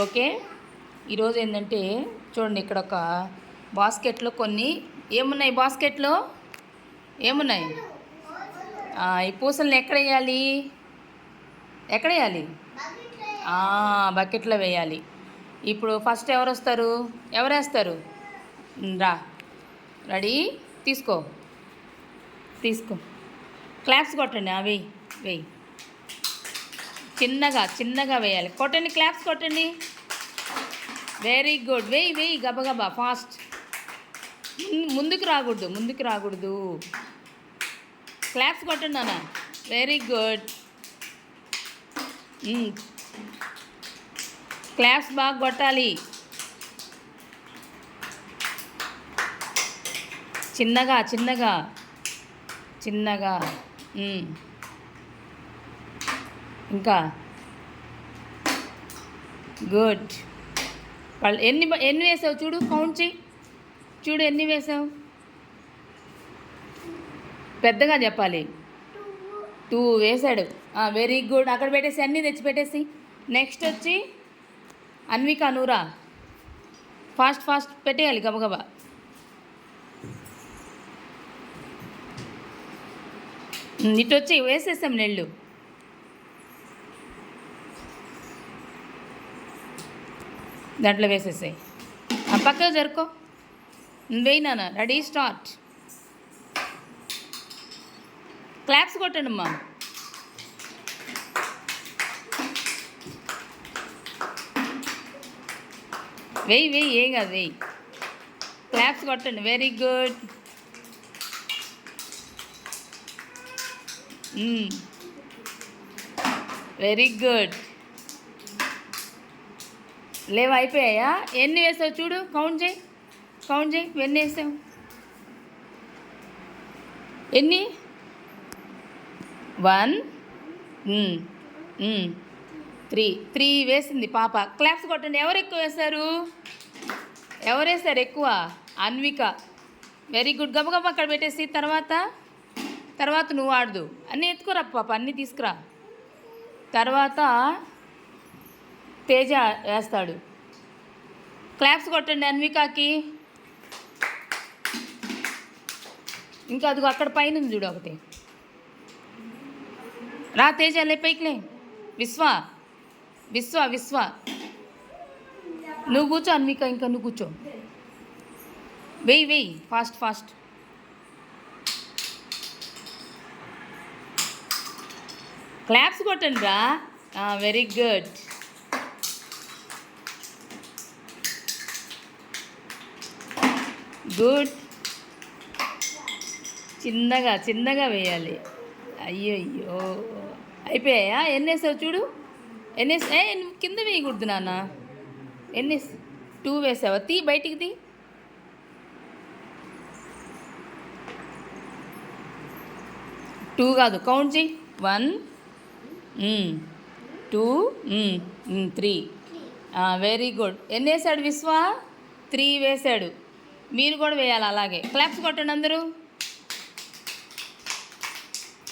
Okay? ఈరోజు ఏంటంటే చూడండి ఇక్కడ ఒక బాస్కెట్లో కొన్ని ఏమున్నాయి బాస్కెట్లో? ఏమున్నాయి? ఈ పూసల్ని ఎక్కడ వేయాలి? ఎక్కడ వేయాలి? బకెట్లో వేయాలి. ఇప్పుడు ఫస్ట్ ఎవరు వస్తారు? ఎవరు వేస్తారు? రా. రెడీ? తీసుకో. తీసుకో. క్లాప్స్ కొట్టండి ఆ, వేయి. చిన్నగా చిన్నగా వేయాలి. కొట్టండి క్లాప్స్ కొట్టండి. వెరీ గుడ్ వెయ్యి వెయ్యి గబగబా ఫాస్ట్ ముందుకు రాకూడదు ముందుకు రాకూడదు. క్లాప్స్ కొట్టండి అన్న వెరీ గుడ్ క్లాప్స్ బాగా కొట్టాలి. చిన్నగా చిన్నగా. చిన్నగా. Hmm. ఇంకా. గుడ్ వాళ్ళు ఎన్ని ఎన్ని వేసావు చూడు కౌంట్ చేయి చూడు ఎన్ని వేసావు. పెద్దగా చెప్పాలి. టూ వేసాడు. వెరీ గుడ్ అక్కడ పెట్టేసి అన్నీ తెచ్చి పెట్టేసి నెక్స్ట్ వచ్చి అన్విక నూరా. ఫాస్ట్ ఫాస్ట్ పెట్టేయాలి గబగబా ఇటు వచ్చి వేసేసాం నెళ్ళు దాంట్లో వేసేసాయి. ఆ పక్కకు జరుకో వేయి నాన్న రెడీ స్టార్ట్. క్లాప్స్ కొట్టండి అమ్మా. వెయ్యి వెయ్యి ఏం కాదు వెయ్యి క్లాప్స్ కొట్టండి వెరీ గుడ్. Very good. లేవు అయిపోయాయా? ఎన్ని వేసావు చూడు కౌంట్ చేయి. కౌంట్ చేయి ఎన్ని వేసావు? ఎన్ని? వన్ త్రీ త్రీ వేసింది పాప. క్లాప్స్ కొట్టండి ఎవరు ఎక్కువ వేశారు? ఎవరు వేశారు ఎక్కువ? అన్విక. వెరీ గుడ్ గబగబ అక్కడ పెట్టేసి తర్వాత తర్వాత నువ్వు ఆడదు. అన్నీ ఎత్తుకురా పాప అన్నీ తీసుకురా. తర్వాత తేజ వేస్తాడు. క్లాప్స్ కొట్టండి అన్వికాకి. ఇంకా అదిగో అక్కడ పైన ఉంది చూడు ఒకటి. రా తేజ లే పైకిలే విశ్వ విశ్వ విశ్వ. నువ్వు కూర్చో అన్విక ఇంకా నువ్వు కూర్చో. వెయ్యి వెయ్యి ఫాస్ట్ ఫాస్ట్ క్లాప్స్ కొట్టండి రా. Ah, very good good. చిన్నగా చిన్నగా వేయాలి. అయ్యో అయ్యో అయిపోయాయా? ఎన్ని వేసావు చూడు? ఎన్ని ఏ కింద వేయకూడదు నాన్న. ఎన్ని టూ వేసావా? తీ బయటికి తీ. టూ కాదు కౌంట్ చేయి. One two three. Very good. ఎన్ని వేసాడు విశ్వ? త్రీ వేసాడు. మీరు కూడా వేయాలి అలాగే. క్లాప్స్ కొట్టండి అందరూ.